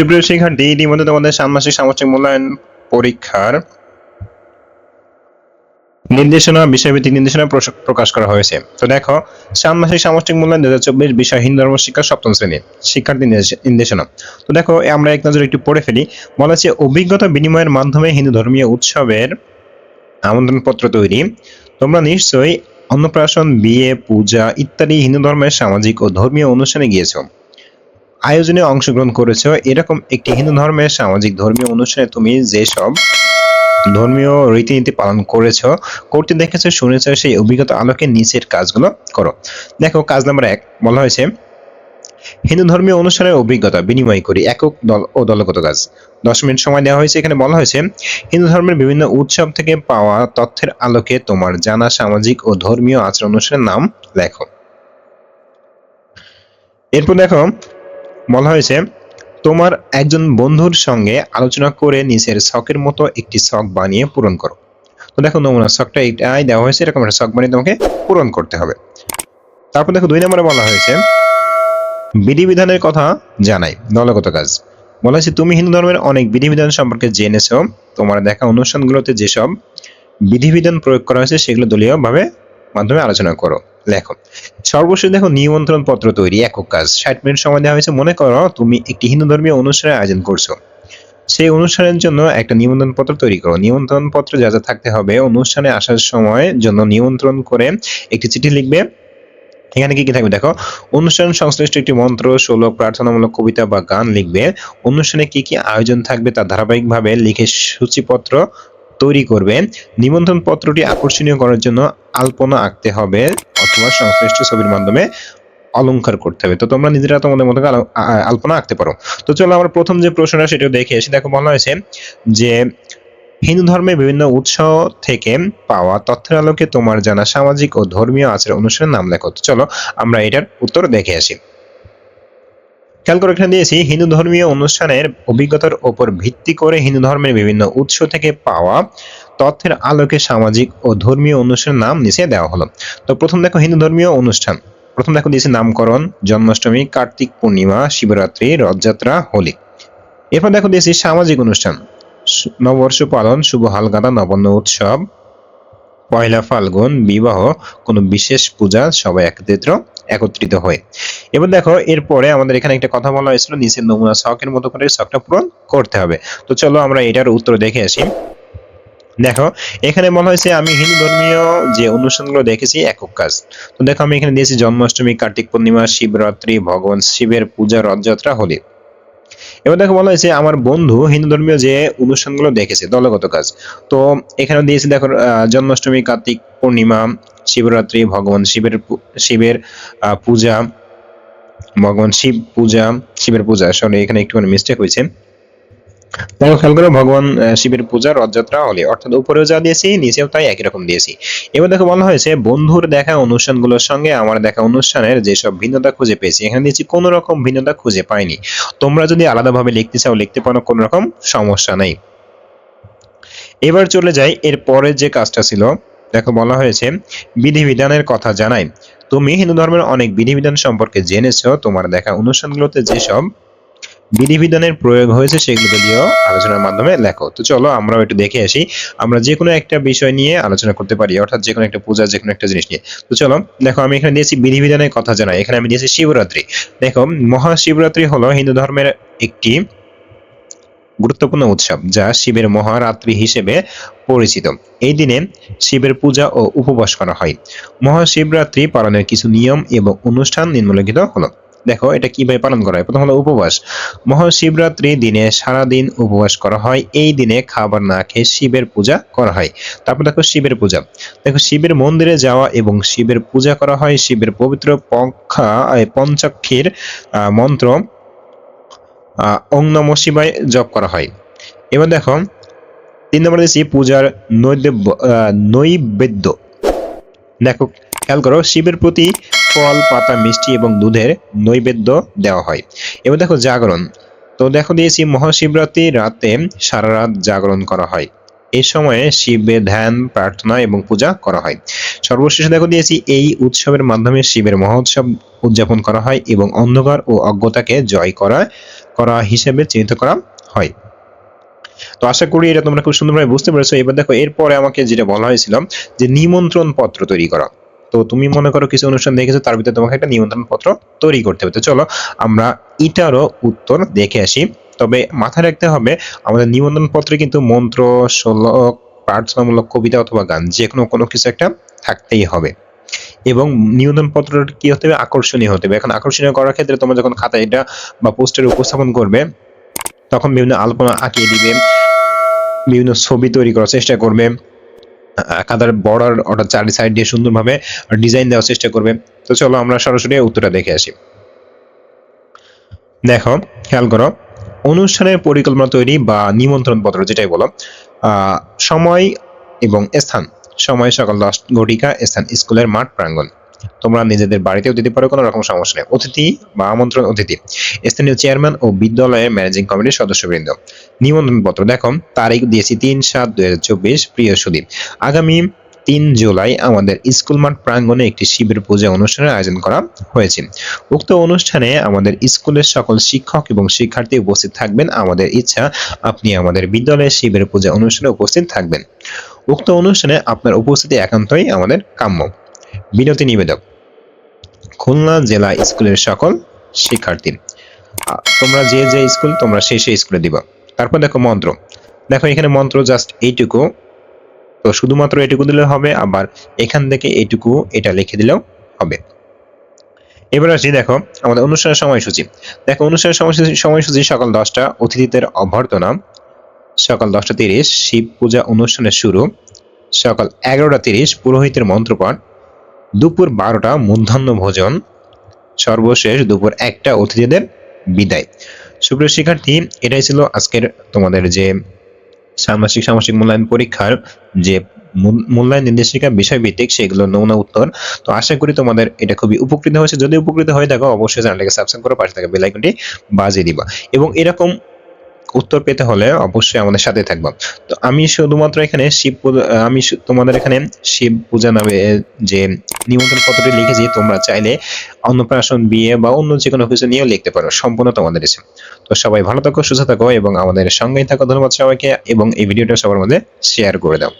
সুপ্রিয় শিক্ষার্থী, ইতিমধ্যে তোমাদের ষান্মাসিক সামষ্টিক মূল্যায়ন পরীক্ষার নির্দেশনা, বিষয়ভিত্তিক নির্দেশনা প্রকাশ করা হয়েছে। তো দেখো, ষান্মাসিক সামষ্টিক মূল্যায়ন দু হাজার চব্বিশ বিষয় হিন্দু ধর্ম শিক্ষা সপ্তম শ্রেণি, শিক্ষার্থী নির্দেশনা। তো দেখো আমরা এক নজরে একটু পড়ে ফেলি। বলা হচ্ছে অভিজ্ঞতা বিনিময়ের মাধ্যমে হিন্দু ধর্মীয় উৎসবের আমন্ত্রণপত্র তৈরি। তোমরা নিশ্চয়ই অন্নপ্রাশন, বিয়ে, পূজা ইত্যাদি হিন্দু ধর্মের সামাজিক ও ধর্মীয় অনুষ্ঠানে গিয়েছো। আয়োজনে অংশগ্রহণ করেছ। এরকম একটি হিন্দু ধর্মের সামাজিক ধর্মীয় অনুষ্ঠানে তুমি যেসব ধর্মীয় রীতিনীতি পালন করেছ করতে দেখেছ, শুনেছো, সেই অভিজ্ঞতা আলোকে নিচের কাজগুলো করো। দেখো, কাজ নাম্বার এক, বলা হয়েছে, হিন্দু ধর্মীয় অনুষ্ঠানের অভিজ্ঞতা বিনিময় করি, একক দল ও দলগত কাজ। দশ মিনিট সময় দেওয়া হয়েছে, এখানে বলা হয়েছে, হিন্দু ধর্মের বিভিন্ন উৎসব থেকে পাওয়া তথ্যের আলোকে তোমার জানা সামাজিক ও ধর্মীয় আচার অনুষ্ঠানের নাম লেখো। এরপর দেখো বলা হয়েছে, তোমার একজন বন্ধুর সঙ্গে আলোচনা করে নিচের শখের মতো একটি শখ বানিয়ে পূরণ করো। তো দেখো নমুনা ছকটা এটাই দেওয়া হয়েছে, এরকম একটা শখ বানিয়ে তোমাকে পূরণ করতে হবে। তারপর দেখো দুই নম্বরে বলা হয়েছে, বিধিবিধানের কথা জানাই, দলগত কাজ। বলা হয়েছে, তুমি হিন্দু ধর্মের অনেক বিধিবিধান সম্পর্কে জেনেছো। তোমার দেখা অনুষ্ঠানগুলোতে যেসব বিধিবিধান প্রয়োগ করা হয়েছে, সেগুলো দলীয় ভাবে মাধ্যমে আলোচনা করো। লেখো। সর্বশেষ দেখো নিমন্ত্রণ পত্র তৈরি, একক কাজ। ষাট মিনিট সময় দেওয়া হয়েছে। মনে করো, তুমি একটি হিন্দু ধর্মীয় অনুষ্ঠানের আয়োজন করছ। সেই অনুষ্ঠানের জন্য একটা নিমন্ত্রণ পত্র তৈরি করো। নিমন্ত্রণ পত্র যা যা থাকতে হবে, অনুষ্ঠানে আসার সময় জন্য নিমন্ত্রণ করে একটি চিঠি লিখবে। এখানে কি কি থাকবে দেখো? অনুষ্ঠান সংশ্লিষ্ট একটি মন্ত্র, শ্লোক, প্রার্থনামূলক কবিতা বা গান লিখবে। অনুষ্ঠানে কি কি আয়োজন থাকবে তা ধারাবাহিকভাবে লিখে সূচিপত্র তৈরি করবে। নিমন্ত্রণ পত্রটি আকর্ষণীয় করার জন্য আলপনা আঁকতে হবে। অথবা সংশ্লিষ্ট ছবির মাধ্যমে অলংকার করতে হবে। তো তোমরা নিজেরা তোমাদের করে আলপনা আঁকতে পারো। তো চলো আমরা প্রথম যে প্রশ্নটা সেটা দেখে এসে দেখো বলা হয়েছে যে, হিন্দু ধর্মের বিভিন্ন উৎস থেকে পাওয়া তথ্যের আলোকে তোমার জানা সামাজিক ও ধর্মীয় আচার অনুষ্ঠানের নাম লেখো। চলো আমরা এটার উত্তর দেখে আসি। খেয়াল করে এখানে দিয়েছি, হিন্দু ধর্মীয় অনুষ্ঠানের অভিজ্ঞতার ওপর ভিত্তি করে হিন্দু ধর্মের বিভিন্ন উৎস থেকে পাওয়া তথ্যের আলোকে সামাজিক ও ধর্মীয় অনুষ্ঠানের নাম নিচে দেওয়া হলো। তো প্রথম দেখো হিন্দু ধর্মীয় অনুষ্ঠান। প্রথম দেখো দিয়েছে নামকরণ, জন্মাষ্টমী, কার্তিক পূর্ণিমা, শিবরাত্রি, রথযাত্রা, হোলি। এরপর দেখো দিয়েছি সামাজিক অনুষ্ঠান। নববর্ষ পালন, শুভ হালগাদা, নবান্ন উৎসব, পয়লা ফাল্গুন, বিবাহ, কোনো বিশেষ পূজা, সবাই একত্রিত একত্রিত হয়। এবার দেখো এরপরে আমাদের এখানে একটা কথা বলা হয়েছিল, নিচের নমুনা ছকের মতো করে শখটা পূরণ করতে হবে। তো চলো আমরা এটার উত্তর দেখে আসি। দেখো, এখানে বলা হয়েছে, আমি হিন্দু ধর্মীয় যে অনুষ্ঠানগুলো দেখেছি, একক কাজ। তো দেখো, আমি এখানে দিয়েছি জন্মাষ্টমী, কার্তিক পূর্ণিমা, শিবরাত্রি, ভগবান শিবের পূজা, রথযাত্রা, হোলি। এবার দেখো, বলা হয়েছে, আমার বন্ধু হিন্দু ধর্মীয় যে অনুষ্ঠানগুলো দেখেছে, দলগত কাজ। তো এখানে দিয়েছি, দেখো জন্মাষ্টমী, কার্তিক পূর্ণিমা, শিবরাত্রি, ভগবান শিবের শিবের পূজা, ভগবান শিব পূজা, শিবের পূজা, সরি, এখানে একটুখানি মিস্টেক হয়েছে। দেখো খেয়াল করো, ভগবান শিবের পূজা, রথযাত্রা, হলে, অর্থাৎ উপরেও যা দিয়েছি, নিচেও তাই একই রকম দিয়েছি। এবার দেখো বলা হয়েছে, বন্ধুর দেখা অনুষ্ঠানগুলোর সঙ্গে আমার দেখা অনুষ্ঠানের যেসব ভিন্নতা খুঁজে পেয়েছি, এখানে দিয়েছি কোনো রকম ভিন্নতা খুঁজে পাইনি। তোমরা যদি আলাদাভাবে লিখতে চাও, লিখতে পারো, কোনো রকম সমস্যা নেই। এবার চলে যাই, এর পরের যে কাজটা ছিল, দেখো বলা হয়েছে, বিধিবিধানের কথা জানাই। তুমি হিন্দু ধর্মের অনেক বিধিবিধান সম্পর্কে জেনেছো, তোমার দেখা অনুষ্ঠানগুলোতে যেসব বিধিবিধানের প্রয়োগ হয়েছে সেগুলো দলীয় আলোচনার মাধ্যমে লেখো। তো চলো আমরাও একটু দেখে আসি। আমরা যে কোনো একটা বিষয় নিয়ে আলোচনা করতে পারি, অর্থাৎ যে কোনো একটা পূজা যে কোনো একটা জিনিস নিয়ে। তো চলো, দেখো আমি এখানে দিয়েছি বিধিবিধানের কথা জানাই। এখানে আমি দিয়েছি শিবরাত্রি। দেখো, মহাশিবরাত্রি হলো হিন্দু ধর্মের একটি গুরুত্বপূর্ণ উৎসব যা শিবের মহারাত্রি হিসেবে পরিচিত। এই দিনে শিবের পূজা ও উপবাস করা হয়। মহাশিবরাত্রি পালনের কিছু নিয়ম এবং অনুষ্ঠান নিম্নলিখিত হলো। দেখো এটা কীভাবে পালন করা হয়? প্রথম হলো উপবাস। মহাশিবরাত্রি দিনে সারা দিন উপবাস করা হয়। এই দিনে খাবার না খেয়ে শিবের পূজা করা হয়। তারপর দেখো শিবের পূজা। দেখো শিবের মন্দিরে যাওয়া এবং শিবের পূজা করা হয়। শিবের পবিত্র পক্ষা পঞ্চাক্ষীর মন্ত্র ওং নম শিবায় জপ করা হয়। এবার দেখো তিন নম্বর দিচ্ছি পূজার আহ, নৈবেদ্য। দেখো খেয়াল করো শিবের প্রতি ফল, পাতা, মিষ্টি এবং দুধের নৈবেদ্য দেওয়া হয়। এবার দেখো জাগরণ। তো দেখো দিয়েছি মহাশিবরাত্রি রাতে সারা রাত জাগরণ করা হয়। এই সময়ে শিবের ধ্যান, প্রার্থনা এবং পূজা করা হয়। সর্বশেষ দেখো দিয়েছি এই উৎসবের মাধ্যমে শিবের মহোৎসব উদযাপন করা হয় এবং অন্ধকার ও অজ্ঞতাকে জয় করা করা হিসেবে চিহ্নিত করা হয়। তো আশা করি এটা তোমরা খুব সুন্দরভাবে বুঝতে পেরেছ। এবার দেখো এরপরে আমাকে যেটা বলা হয়েছিল যে নিমন্ত্রণ পত্র তৈরি করা। তো তুমি মনে করো কিছু অনুষ্ঠান দেখেছ, তার ভিতরে তোমাকে একটা নিমন্ত্রণ পত্র তৈরি করতে হবে। তো চলো, আমরা এটারও উত্তর দেখে আসি। তবে মাথায় রাখতে হবে, আমাদের নিবন্ধন পত্রে কিন্তু মন্ত্র, শ্লোক, প্রার্থনামূলক কবিতা অথবা গান যে কোনো কোনো কিছু একটা থাকতেই হবে। এবং নিবন্ধন পত্রটা কি হতে হবে? আকর্ষণীয় হতে হবে। এখন আকর্ষণীয় করার ক্ষেত্রে তোমরা যখন খাতা এটা বা পোস্টারে উপস্থাপন করবে, তখন বিভিন্ন আলপনা আঁকিয়ে দিবে, বিভিন্ন ছবি তৈরি করার চেষ্টা করবে। খাতার বর্ডার অর্থাৎ চারি সাইড দিয়ে সুন্দরভাবে ডিজাইন দেওয়ার চেষ্টা করবে। তো চলো আমরা সরাসরি উত্তরটা দেখে আসি। দেখো, খেয়াল করো, অনুষ্ঠানের পরিকল্পনা তৈরি বা নিমন্ত্রণ পত্র যেটাই বলো সময় এবং স্থান। সময় সকাল দশ ঘটিকা, স্থান, স্কুলের মাঠ, প্রাঙ্গণ। তোমরা নিজেদের বাড়িতেও দিতে পারো, কোনো রকম সমস্যা নেই। অতিথি বা আমন্ত্রণ অতিথি। স্থানীয় চেয়ারম্যান ও বিদ্যালয়ের ম্যানেজিং কমিটির সদস্যবৃন্দ। নিমন্ত্রণ পত্র দেখো, তারিখ দিয়েছি তিন সাত দুই হাজার চব্বিশ, প্রিয় সুদীপ। আগামী তিন জুলাই আমাদের স্কুল মাঠ প্রাঙ্গণে একটি শিবির পূজা অনুষ্ঠানের আয়োজন করা হয়েছে। উক্ত অনুষ্ঠানে আমাদের স্কুলের সকল শিক্ষক এবং শিক্ষার্থী উপস্থিত থাকবেন। আমাদের ইচ্ছা, আপনি আমাদের বিদ্যালয়ের শিবির পূজা অনুষ্ঠানে উপস্থিত থাকবেন। উক্ত অনুষ্ঠানে আপনার উপস্থিতি একান্তই আমাদের কাম্য। বিনতি নিবেদক। খুলনা জেলা স্কুলের সকল শিক্ষার্থী তোমরা যে যে স্কুল, তোমরা সেই সেই স্কুলে দিবা। তারপর দেখো মন্ত্র। দেখো এখানে মন্ত্র জাস্ট এইটুকু। তো শুধুমাত্র এটুকু দিলে হবে, আবার এখান থেকে এইটুকু এটা লিখে দিলেও হবে। এবার আসি দেখো আমাদের অনুষ্ঠানের সময়সূচি। দেখো অনুষ্ঠানের সময়সূচি সময়সূচি সকাল দশটা, অতিথিদের অভ্যর্থনা। সকাল দশটা তিরিশ, শিব পূজা অনুষ্ঠানের শুরু। সকাল এগারোটা তিরিশ, পুরোহিতের মন্ত্রপাঠ। দুপুর বারোটা মধ্যাহ্ন ভোজন। সর্বশেষ দুপুর একটা অতিথিদের বিদায়। সুপ্রিয় শিক্ষার্থী, এটাই ছিল আজকের তোমাদের যে ষান্মাসিক সামাসিক মূল্যায়ন পরীক্ষার যে মূল- মূল্যায়ন নির্দেশিকা, বিষয়ভিত্তিক, সেগুলো নমুনা উত্তর। তো আশা করি তোমাদের এটা খুবই উপকৃত হয়েছে। যদি উপকৃত হয়ে থাকো, অবশ্যই চ্যানেলটাকে সাবস্ক্রাইব করো পাশে থাকা বেল আইকনটি বাজিয়ে দিবা। এবং এরকম উত্তর পেতে হলে অবশ্যই আমাদের সাথে থাকব। তো আমি শুধুমাত্র এখানে শিব আমি তোমাদের এখানে শিব পূজা নামে যে নিমন্ত্রণ পত্রটি লিখেছি, তোমরা চাইলে অন্নপ্রাশন, বিয়ে বা অন্য যে কোনো কিছু নিয়েও লিখতে পারো, সম্পূর্ণ তোমাদের ইচ্ছে তো সবাই ভালো থাকো, সুস্থ থাকো এবং আমাদের সঙ্গেই থাকো। ধন্যবাদ সবাইকে এবং এই ভিডিওটা সবার মধ্যে শেয়ার করে দাও।